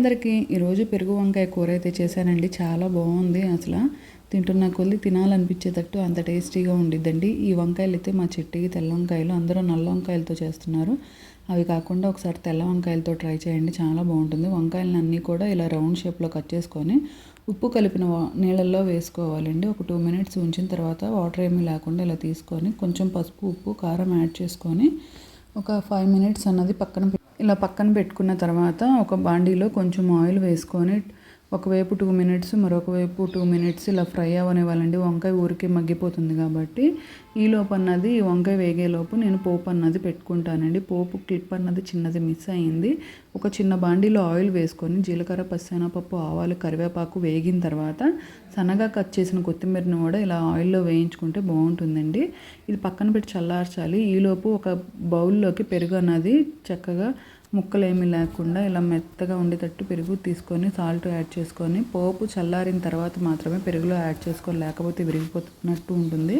అందరికీ ఈరోజు పెరుగు వంకాయ కూర అయితే చేశానండి. చాలా బాగుంది అసలు. తింటున్న కొద్ది తినాలనిపించేటట్టు అంత టేస్టీగా ఉండిద్దండి. ఈ వంకాయలు అయితే మా చెట్టుకి తెల్ల వంకాయలు అందరూ నల్ల వంకాయలతో చేస్తున్నారు. అవి కాకుండా ఒకసారి తెల్ల వంకాయలతో ట్రై చేయండి చాలా బాగుంటుంది. వంకాయలను అన్నీ కూడా ఇలా రౌండ్ షేప్లో కట్ చేసుకొని ఉప్పు కలిపిన నీళ్ళల్లో వేసుకోవాలండి. ఒక టూ మినిట్స్ ఉంచిన తర్వాత వాటర్ ఏమీ లేకుండా ఇలా తీసుకొని కొంచెం పసుపు ఉప్పు కారం యాడ్ చేసుకొని ఒక ఫైవ్ మినిట్స్ అన్నది పక్కన ఇలా పక్కన పెట్టుకున్న తర్వాత ఒక బాండీలో కొంచెం ఆయిల్ వేసుకొని ఒకవైపు టూ మినిట్స్ మరొక వైపు టూ మినిట్స్ ఇలా ఫ్రై అవ్వనివ్వాలండి వంకాయ ఊరికే మగ్గిపోతుంది కాబట్టి ఈ లోపు అన్నది వంకాయ వేగేలోపు నేను పోపు అన్నది పెట్టుకుంటానండి. పోపు క్లిప్ అన్నది చిన్నది మిస్ అయింది. ఒక చిన్న బాండీలో ఆయిల్ వేసుకొని జీలకర్ర పప్పు ఆవాలు కరివేపాకు వేగిన తర్వాత సన్నగా కట్ చేసిన కొత్తిమీరని కూడా ఇలా ఆయిల్లో వేయించుకుంటే బాగుంటుందండి. ఇది పక్కన పెట్టి చల్లార్చాలి. ఈలోపు ఒక బౌల్లోకి పెరుగు అన్నది చక్కగా ముక్కలు ఏమీ లేకుండా ఇలా మెత్తగా ఉండేటట్టు పెరుగు తీసుకొని సాల్ట్ యాడ్ చేసుకొని పోపు చల్లారిన తర్వాత మాత్రమే పెరుగులో యాడ్ చేసుకొని లేకపోతే విరిగిపోతున్నట్టు ఉంటుంది.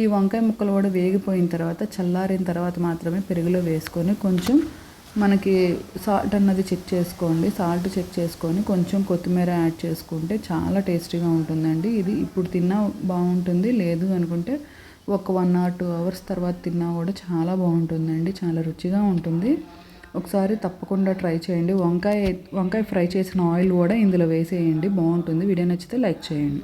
ఈ వంకాయ ముక్కలు కూడా వేగిపోయిన తర్వాత చల్లారిన తర్వాత మాత్రమే పెరుగులో వేసుకొని కొంచెం మనకి సాల్ట్ అన్నది చెక్ చేసుకోండి. సాల్ట్ చెక్ చేసుకొని కొంచెం కొత్తిమీర యాడ్ చేసుకుంటే చాలా టేస్టీగా ఉంటుందండి. ఇది ఇప్పుడు తిన్నా బాగుంటుంది. లేదు అనుకుంటే ఒక వన్ ఆర్ టూ అవర్స్ తర్వాత తిన్నా కూడా చాలా బాగుంటుందండి. చాలా రుచిగా ఉంటుంది. ఒకసారి తప్పకుండా ట్రై చేయండి. వంకాయ వంకాయ ఫ్రై చేసిన ఆయిల్ కూడా ఇందులో వేసేయండి. బాగుంటుంది. వీడియో నచ్చితే లైక్ చేయండి.